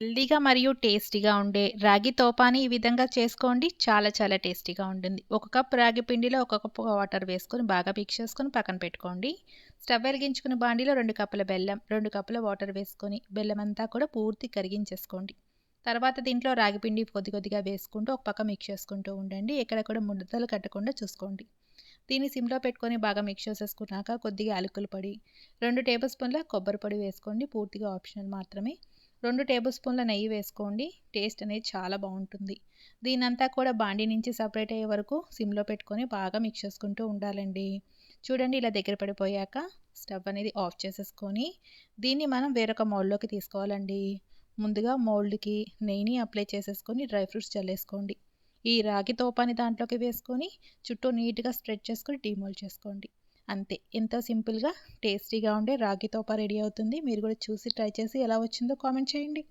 హెల్దీగా మరియు టేస్టీగా ఉండే రాగి తోపాని ఈ విధంగా చేసుకోండి. చాలా చాలా టేస్టీగా ఉంటుంది. ఒక కప్ రాగి పిండిలో ఒక కప్పు వాటర్ వేసుకొని బాగా మిక్స్ చేసుకొని పక్కన పెట్టుకోండి. స్టవ్ వెలిగించుకుని బాండీలో రెండు కప్పుల బెల్లం రెండు కప్పుల వాటర్ వేసుకొని బెల్లం అంతా కూడా పూర్తి కరిగించేసుకోండి. తర్వాత దీంట్లో రాగి పిండి కొద్ది కొద్దిగా వేసుకుంటూ ఒక పక్క మిక్స్ చేసుకుంటూ ఉండండి. ఎక్కడ కూడా ముద్దలు కట్టకుండా చూసుకోండి. దీన్ని సిమ్లో పెట్టుకొని బాగా మిక్స్ చేసేసుకున్నాక కొద్దిగా అలుకులు పొడి రెండు టేబుల్ స్పూన్ల కొబ్బరి పొడి వేసుకోండి. పూర్తిగా ఆప్షనల్ మాత్రమే. రెండు టేబుల్ స్పూన్ల నెయ్యి వేసుకోండి. టేస్ట్ అనేది చాలా బాగుంటుంది. దీనంతా కూడా బాండి నుంచి సపరేట్ అయ్యే వరకు సిమ్లో పెట్టుకొని బాగా మిక్స్ చేసుకుంటూ ఉండాలండి. చూడండి ఇలా దగ్గర పడిపోయాక స్టవ్ అనేది ఆఫ్ చేసేసుకొని దీన్ని మనం వేరొక మౌల్డ్లోకి తీసుకోవాలండి. ముందుగా మౌల్డ్కి నెయ్యిని అప్లై చేసేసుకొని డ్రై ఫ్రూట్స్ చల్లేసుకోండి. ఈ రాగి తోపాని దాంట్లోకి వేసుకొని చుట్టూ నీట్గా స్ప్రెడ్ చేసుకొని డీమోల్ చేసుకోండి. అంతే. ఎంతో సింపుల్గా టేస్టీగా ఉండే రాగి తోప రెడీ అవుతుంది. మీరు కూడా చూసి ట్రై చేసి ఎలా వచ్చిందో కామెంట్ చేయండి.